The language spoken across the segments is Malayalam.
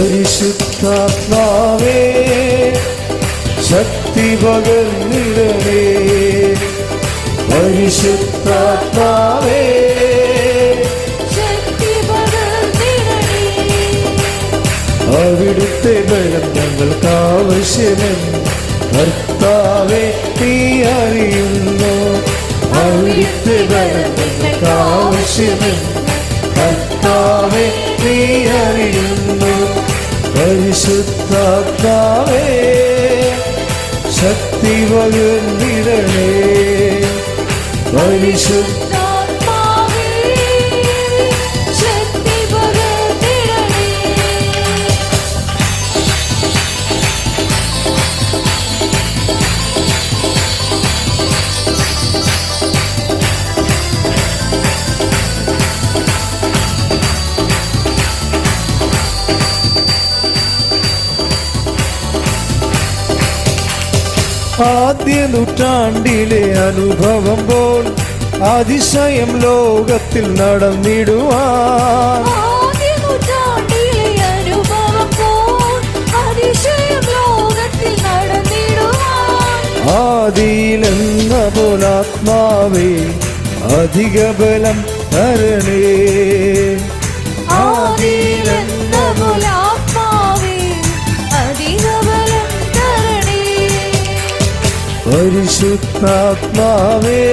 പരിശുദ്ധാത്മാവേ ശക്തി പകർന്നിടണേ. പരിശുദ്ധാത്മാവേ അവിടുത്തെ ബലം ഞങ്ങൾക്ക് ആവശ്യമെന്ന് കർത്താവെ നീ അറിയുന്നു. അവിടുത്തെ ബലം ഞങ്ങൾക്ക് ആവശ്യമെന്ന് കർത്താവെ നീ അറിയുന്നു. പരിശുദ്ധാത്മാവേ ശക്തി പകർന്നിടണേ പരിശുദ്ധ ആദ്യ നൂറ്റാണ്ടിലെ അനുഭവം പോൽ അതിശയം ലോകത്തിൽ നടന്നിടുവാൻ. ആദ്യ അനുഭവം പോൽ ആദിയിലെന്ന പോലാത്മാവേ അധിക ബലം തരണേ ആദിയിലെന്ന പരിശുദ്ധാത്മാവേ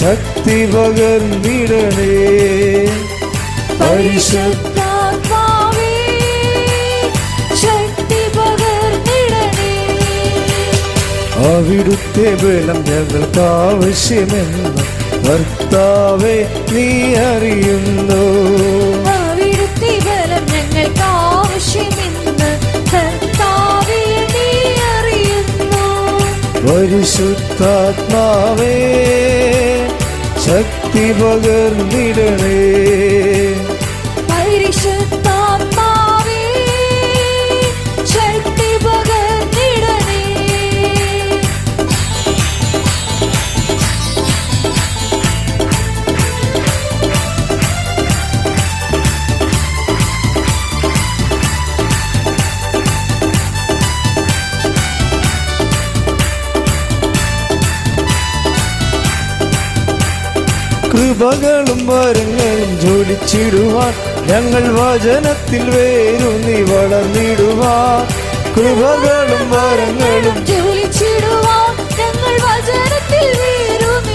ശക്തി പകർന്നിടണേ. പരിശുദ്ധ അവിടുത്തെ ബലം ഞങ്ങൾക്ക് ആവശ്യമെന്ന് ഭർത്താവെ നീ അറിയുന്നു. പരിശുദ്ധാത്മാവേ ശക്തി പകർന്നിടണേ. കൃപകളും വരങ്ങളും ജോലിച്ചിടുവാൻ ഞങ്ങൾ വചനത്തിൽ വേരൂന്നി വളർന്നിടുവാൻ. കൃപകളും വരങ്ങളും ജ്വലിച്ചിടുവാൻ ഞങ്ങൾ വചനത്തിൽ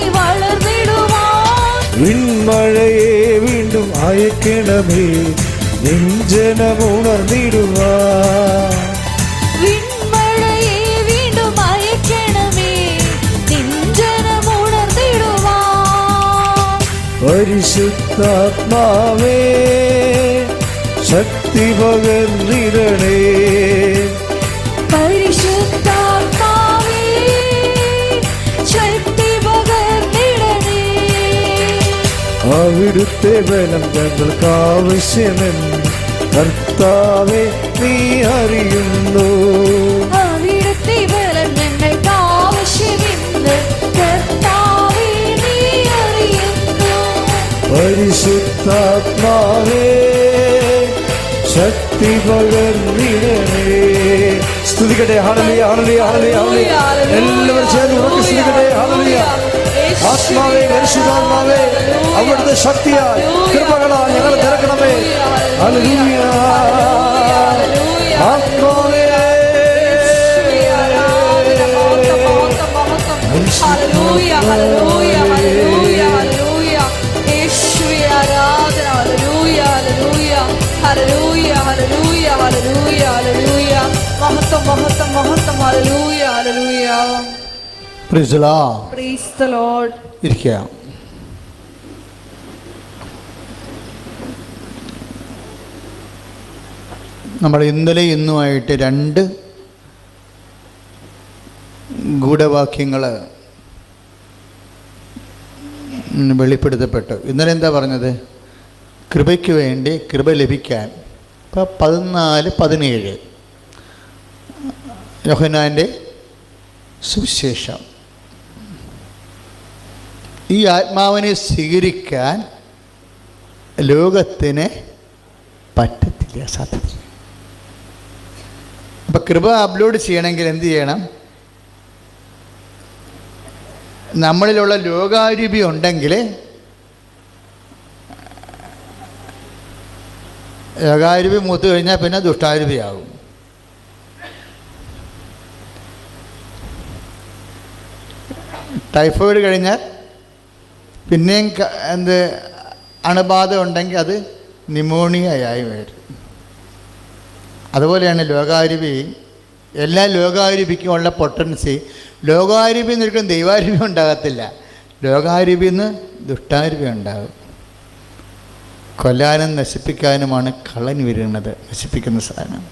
വളർന്നിടുവാൻ. വിൺമഴയെ വീണ്ടും അയക്കണമേ വിൺമഴയെ പരിശുദ്ധാത്മാവേ ശക്തി പകർന്നിരണേ പരിശുദ്ധാത്മാവേ ശക്തി പകർന്നിടണേ. അവിടുത്തെ ബലം ഞങ്ങൾക്ക് ആവശ്യമെന്ന് കർത്താവെ നീ അറിയുന്നു. പരിശുദ്ധാത്മാവേ ശക്തി പകർന്നിടണേ സ്തുതിക്കട്ടെ ഹണലിയ ഹണലിയ ഹണലിയ ഹണലിയ എല്ലാവരും ചേർന്ന് ഉറക്കി സ്തുതിക്കട്ടെ ഹണലിയ ആത്മാവേ പരിശുദ്ധാത്മാവേ അവിടുത്തെ ശക്തിയാൽ കൃപകളാൽ ഞങ്ങൾ തിരക്കണമേ. ഹല്ലേലൂയ. ആത്മാവേ. hallelujah, മഹത്വം മഹത്വം ഹല്ലേലൂയ Praise the Lord. ഇരിക്കുക നമ്മൾ ഇന്നലെ ഇന്നുമായിട്ട് രണ്ട് ഗൂഢവാക്യങ്ങൾ വെളിപ്പെടുത്തപ്പെട്ടു. ഇന്നലെ എന്താ പറഞ്ഞത്? കൃപയ്ക്ക് വേണ്ടി കൃപ ലഭിക്കാൻ ഇപ്പം പതിനാല് പതിനേഴ്. യോഹനാന്റെ സുവിശേഷം. ഈ ആത്മാവിനെ സ്വീകരിക്കാൻ ലോകത്തിന് പറ്റത്തില്ല സാധ്യത അപ്പം കൃപ അപ്ലോഡ് ചെയ്യണമെങ്കിൽ എന്ത് ചെയ്യണം? നമ്മളിലുള്ള ലോകാരൂപി ഉണ്ടെങ്കിൽ ലോകാരൂപി മൂത്ത് കഴിഞ്ഞാൽ പിന്നെ ദുഷ്ടാരൂപിയാകും ടൈഫോയിഡ് കഴിഞ്ഞാൽ പിന്നെയും എന്ത് അണുബാധ ഉണ്ടെങ്കിൽ അത് ന്യൂമോണിയയായി വരും. അതുപോലെയാണ് ലോകാരൂപി എല്ലാ ലോകാരൂപിക്കും ഉള്ള പൊട്ടൻസി ലോകാരൂപി നിൽക്കുന്ന ദൈവാരൂപി ഉണ്ടാകത്തില്ല. ലോകാരൂപി നിന്ന് ദുഷ്ടാരൂപി ഉണ്ടാകും. കൊല്ലാനും നശിപ്പിക്കാനുമാണ് കള്ളൻ വരുന്നത് നശിപ്പിക്കുന്ന സാധനം.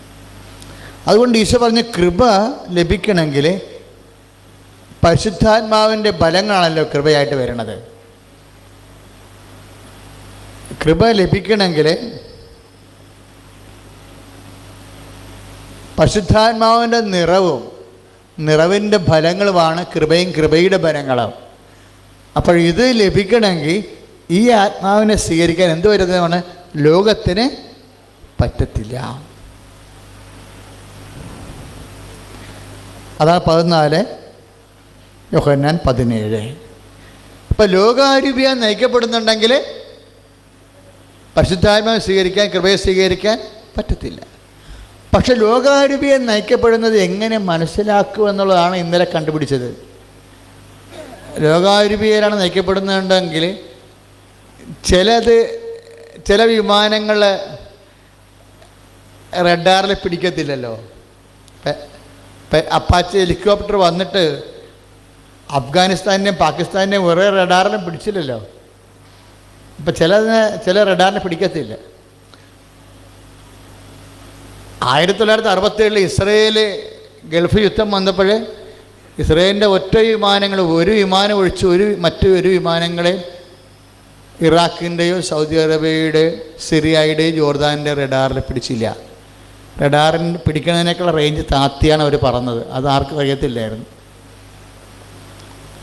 അതുകൊണ്ട് ഈശോ പറഞ്ഞ കൃപ ലഭിക്കണമെങ്കിൽ പരിശുദ്ധാത്മാവിന്റെ ബലങ്ങളാണല്ലോ കൃപയായിട്ട് വരുന്നത് കൃപ ലഭിക്കണമെങ്കിൽ പരിശുദ്ധാത്മാവിന്റെ നിറവും നിറവിന്റെ ഫലങ്ങളുമാണ് കൃപയും കൃപയുടെ ഫലങ്ങളും. അപ്പോൾ ഇത് ലഭിക്കണമെങ്കിൽ ഈ ആത്മാവിനെ സ്വീകരിക്കാൻ എന്ത് വരുന്നതാണ്? ലോകത്തിന് പറ്റത്തില്ല. അതാണ് പതിനാല് യോഹന്നാൻ പതിനേഴ്. ഇപ്പം ലോകാരൂപിയ നയിക്കപ്പെടുന്നുണ്ടെങ്കിൽ പരിശുദ്ധാത്മാവ് സ്വീകരിക്കാൻ കൃപയെ സ്വീകരിക്കാൻ പറ്റത്തില്ല. പക്ഷെ ലോകാരൂപിയെ നയിക്കപ്പെടുന്നത് എങ്ങനെ മനസ്സിലാക്കുക എന്നുള്ളതാണ് ഇന്നലെ കണ്ടുപിടിച്ചത്. ലോകാരൂപിയിലാണ് നയിക്കപ്പെടുന്നുണ്ടെങ്കിൽ ചിലത് ചില വിമാനങ്ങൾ റഡാറിൽ പിടിക്കത്തില്ലല്ലോ. അപ്പാച്ചി ഹെലികോപ്റ്റർ വന്നിട്ട് അഫ്ഗാനിസ്ഥാനെയും പാകിസ്ഥാനെയും ഒരേ റഡാറിലും പിടിച്ചില്ലല്ലോ. ഇപ്പം ചിലതിനെ ചില റഡാറിനെ പിടിക്കത്തില്ല. ആയിരത്തി തൊള്ളായിരത്തി അറുപത്തേഴിൽ ഇസ്രയേൽ ഗൾഫ് യുദ്ധം വന്നപ്പോൾ ഇസ്രയേലിന്റെ ഒറ്റ വിമാനങ്ങൾ ഒരു വിമാനം ഒഴിച്ച് ഒരു മറ്റു ഒരു വിമാനങ്ങളെ ഇറാഖിന്റെയോ സൗദി അറേബ്യയുടെ സിറിയയുടെയോ ജോർദാനിന്റെ റഡാറിൽ പിടിച്ചില്ല. റഡാറിൽ പിടിക്കുന്നതിനേക്കാൾ റേഞ്ച് താത്തിയാണ് അവർ പറഞ്ഞത്. അത് ആർക്കും അറിയത്തില്ലായിരുന്നു.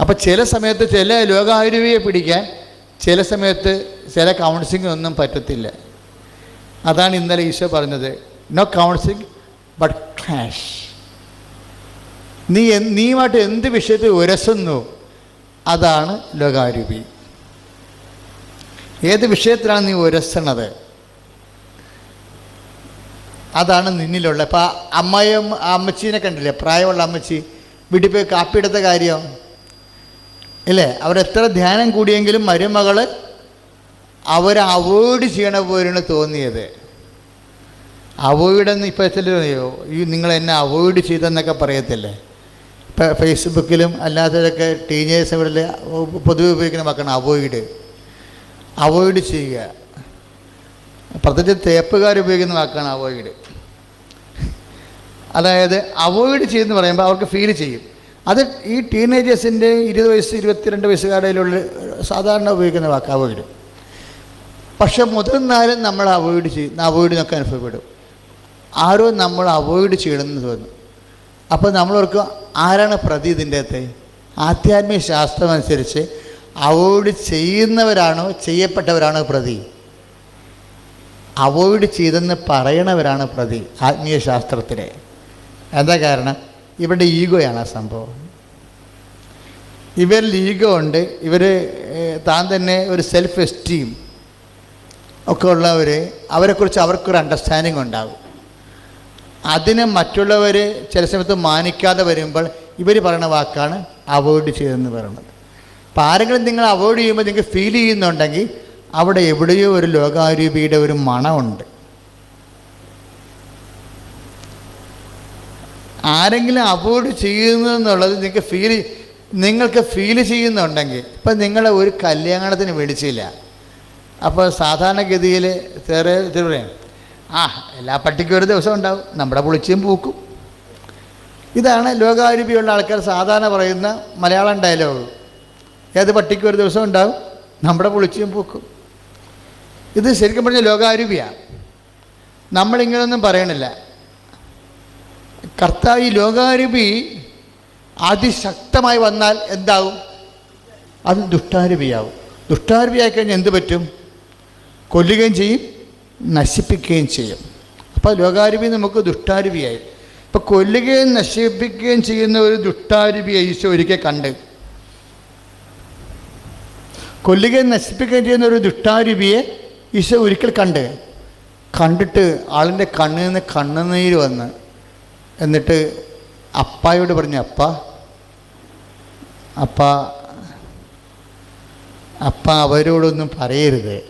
അപ്പോൾ ചില സമയത്ത് ചില ലോകാരുവിയെ പിടിക്കാൻ ചില സമയത്ത് ചില കൗൺസിലിംഗ് പറ്റത്തില്ല. അതാണ് ഇന്നലെ ഈശോ പറഞ്ഞത്. നോ കൗൺസിലിംഗ് ബട്ട് ക്ലാഷ് നീ നീയുമായിട്ട് എന്ത് വിഷയത്തിൽ ഉരസുന്നു? അതാണ് ലോകാരൂപി ഏത് വിഷയത്തിലാണ് നീ ഉരസണത്? അതാണ് നിന്നിലുള്ള. ഇപ്പം അമ്മയും അമ്മച്ചീനെ കണ്ടില്ലേ പ്രായമുള്ള അമ്മച്ചി വീട്ടിൽ പോയി കാപ്പിയെടുത്ത കാര്യം. ഇല്ലേ? അവരെത്ര ധ്യാനം കൂടിയെങ്കിലും മരുമകൾ അവരെ അവോയ്ഡ് ചെയ്യണ പോലെയാണ് തോന്നിയത്. അവോയ്ഡ് എന്ന് ഇപ്പോൾ ചിലയോ ഈ നിങ്ങൾ എന്നെ അവോയ്ഡ് ചെയ്തെന്നൊക്കെ പറയത്തില്ലേ? ഇപ്പം ഫേസ്ബുക്കിലും അല്ലാത്തതൊക്കെ ടീനേഴ്സ് ഇവിടെ പൊതുവെ ഉപയോഗിക്കുന്ന മക്കളാണ് അവോയ്ഡ്. അവോയ്ഡ് ചെയ്യുക. പ്രത്യേകിച്ച് തേപ്പുകാർ ഉപയോഗിക്കുന്ന വാക്കാണ് അവോയ്ഡ് അതായത് അവോയ്ഡ് ചെയ്യുമെന്ന് പറയുമ്പോൾ അവർക്ക് ഫീൽ ചെയ്യും. അത് ഈ ടീനേജേഴ്സിന്റെ ഇരുപത് വയസ്സ് ഇരുപത്തിരണ്ട് വയസ്സുകാരിലുള്ള സാധാരണ ഉപയോഗിക്കുന്ന വാക്ക് അവോയ്ഡ് പക്ഷെ മുതിർന്നാലും നമ്മൾ അവോയ്ഡ് ചെയ്യും അവോയ്ഡ് എന്നൊക്കെ അനുഭവപ്പെടും. ആരോ നമ്മൾ അവോയ്ഡ് ചെയ്യണമെന്ന് തോന്നുന്നു അപ്പോൾ നമ്മളവർക്ക് ആരാണ് പ്രതി ഇതിന്റെ അകത്ത് ആധ്യാത്മിക ശാസ്ത്രം അനുസരിച്ച് അവോയ്ഡ് ചെയ്യുന്നവരാണോ ചെയ്യപ്പെട്ടവരാണോ പ്രതി? അവോയ്ഡ് ചെയ്തെന്ന് പറയണവരാണ് പ്രതി ആത്മീയ ശാസ്ത്രത്തിലെ എന്താ കാരണം? ഇവരുടെ ഈഗോയാണ് ആ സംഭവം. ഇവരിൽ ഈഗോ ഉണ്ട്. ഇവർ താൻ തന്നെ ഒരു സെൽഫ് എസ്റ്റീം ഒക്കെ ഉള്ളവർ അവരെക്കുറിച്ച് അവർക്കൊരു അണ്ടർസ്റ്റാൻഡിങ് ഉണ്ടാകും അതിനെ മറ്റുള്ളവർ ചില സമയത്ത് മാനിക്കാതെ വരുമ്പോൾ ഇവർ പറയുന്ന വാക്കാണ് അവോയ്ഡ് ചെയ്തെന്ന് പറയുന്നത്. അപ്പോൾ ആരെങ്കിലും നിങ്ങൾ അവോയ്ഡ് ചെയ്യുമ്പോൾ നിങ്ങൾക്ക് ഫീൽ ചെയ്യുന്നുണ്ടെങ്കിൽ അവിടെ എവിടെയോ ഒരു ലോകാരൂപിയുടെ ഒരു മണമുണ്ട്. ആരെങ്കിലും അവോയ്ഡ് ചെയ്യുന്നു എന്നുള്ളത് നിങ്ങൾക്ക് ഫീൽ നിങ്ങൾക്ക് ഫീൽ ചെയ്യുന്നുണ്ടെങ്കിൽ ഇപ്പം നിങ്ങളെ ഒരു കല്യാണത്തിന് വിളിച്ചില്ല. അപ്പോൾ സാധാരണഗതിയിൽ പറയാം. ആ എല്ലാ പട്ടിക്കും ഒരു ദിവസം ഉണ്ടാവും. നമ്മുടെ പുളിച്ചും പൂക്കും. ഇതാണ് ലോകാരൂപിയുള്ള ആൾക്കാർ സാധാരണ പറയുന്ന മലയാളം ഡയലോഗ് ഏത് പട്ടിക്ക് ഒരു ദിവസം ഉണ്ടാവും? നമ്മുടെ പൊളിച്ചും പൂക്കും. ഇത് ശരിക്കും പറഞ്ഞ ലോകാരൂപിയാണ് നമ്മളിങ്ങനൊന്നും പറയണില്ല. കർത്താവ് ഈ ലോകാരൂപി അതിശക്തമായി വന്നാൽ എന്താവും? അത് ദുഷ്ടാരൂപിയാവും. ദുഷ്ടാരൂപിയായി കഴിഞ്ഞാൽ എന്ത് പറ്റും? കൊല്ലുകയും ചെയ്യും നശിപ്പിക്കുകയും ചെയ്യും. അപ്പോൾ ലോകാരൂപി നമുക്ക് ദുഷ്ടാരൂപിയായി. ഇപ്പം കൊല്ലുകയും നശിപ്പിക്കുകയും ചെയ്യുന്ന ഒരു ദുഷ്ടാരൂപിയെ ഈശോ ഒരിക്കൽ കണ്ട്. കൊല്ലുകയും നശിപ്പിക്കുകയും ചെയ്യുന്ന ഒരു ദുഷ്ടാരൂപിയെ ഈശോ ഒരിക്കൽ കണ്ട്. കണ്ടിട്ട് ആളിന്റെ കണ്ണിൽ നിന്ന് കണ്ണുനീര് വന്ന്. എന്നിട്ട് അപ്പായോട് പറഞ്ഞു അപ്പ അപ്പ അപ്പ അവരോടൊന്നും പറയരുത്.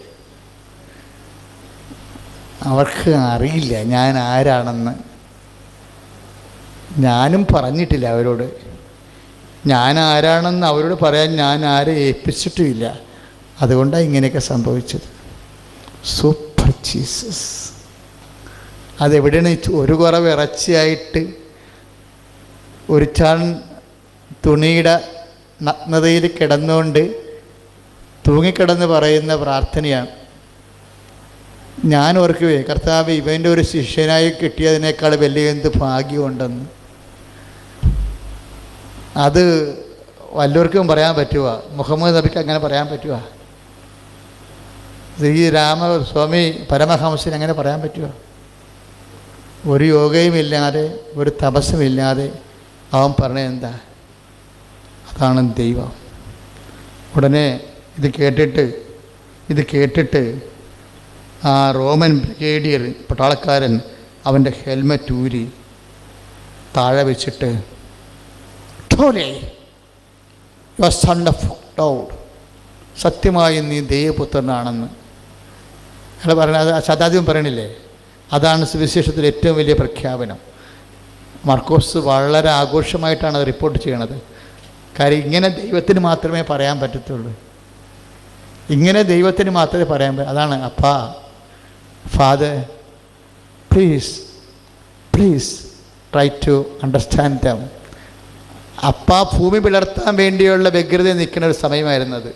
അവർക്ക് അറിയില്ല ഞാൻ ആരാണെന്ന്. ഞാനും പറഞ്ഞിട്ടില്ല അവരോട്. ഞാൻ ആരാണെന്ന് അവരോട് പറയാൻ ഞാൻ ആരെ ഏൽപ്പിച്ചിട്ടുമില്ല. അതുകൊണ്ടാണ് ഇങ്ങനെയൊക്കെ സംഭവിച്ചത്. സൂപ്പർ ജീസസ് അതെവിടെയാണ്? ഒരു കുറവ് ഇറച്ചിയായിട്ട് ഒരു ചാൺ തുണിയുടെ നഗ്നതയിൽ കിടന്നുകൊണ്ട് തൂങ്ങിക്കിടന്ന് പറയുന്ന പ്രാർത്ഥനയാണ്. ഞാൻ ഓർക്കുവേ കർത്താവ് ഇവന്റെ ഒരു ശിഷ്യനായി കിട്ടിയതിനേക്കാൾ വലിയ എന്ത് ഭാഗ്യമുണ്ടെന്ന്. അത് വല്ലവർക്കും പറയാൻ പറ്റുമോ മുഹമ്മദ് നബിക്ക് അങ്ങനെ പറയാൻ പറ്റുമോ ശ്രീ രാമസ്വാമി പരമഹംസന് അങ്ങനെ പറയാൻ പറ്റുമോ ഒരു യോഗയും ഇല്ലാതെ ഒരു തപസ്സും ഇല്ലാതെ അവൻ പറഞ്ഞത് എന്താ? അതാണ് ദൈവം. ഉടനെ ഇത് കേട്ടിട്ട് ഇത് കേട്ടിട്ട് ആ റോമൻ ബ്രിഗേഡിയർ പട്ടാളക്കാരൻ അവന്റെ ഹെൽമറ്റ് ഊരി താഴെ വെച്ചിട്ട് "ഠോലേ, you are son of God. സത്യമായി നീ ദൈവപുത്രനാണെന്ന് അയാൾ പറഞ്ഞ അത് ശതാദിപം പറയണില്ലേ? അതാണ് സുവിശേഷത്തിൽ ഏറ്റവും വലിയ പ്രഖ്യാപനം. മർക്കോസ് വളരെ ആഘോഷമായിട്ടാണ് അത് റിപ്പോർട്ട് ചെയ്യണത്. കാര്യം ഇങ്ങനെ ദൈവത്തിന് മാത്രമേ പറയാൻ പറ്റത്തുള്ളൂ. ഇങ്ങനെ ദൈവത്തിന് മാത്രമേ പറയാൻ പറ്റൂ അതാണ് അപ്പാ father please please try to understand them അപ്പ ഭൂമി പിളർത്താൻ വേണ്ടിയുള്ള വ്യഗ്രത നിൽക്കുന്ന ഒരു സമയമായിരുന്നത്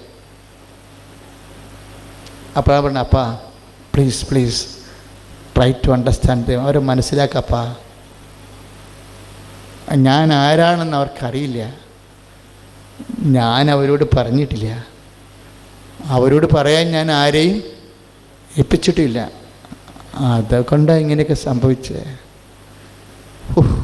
അപ്പോഴാണ് പറഞ്ഞു അപ്പാ please please try to understand അവർ മനസ്സിലാക്കപ്പാ ഞാൻ ആരാണെന്ന് അവർക്കറിയില്ല. ഞാൻ അവരോട് പറഞ്ഞിട്ടില്ല. അവരോട് പറയാൻ ഞാൻ ആരെയും ഏൽപ്പിച്ചിട്ടില്ല. അതുകൊണ്ടാണ് ഇങ്ങനെയൊക്കെ സംഭവിച്ചത് ഉഫ്.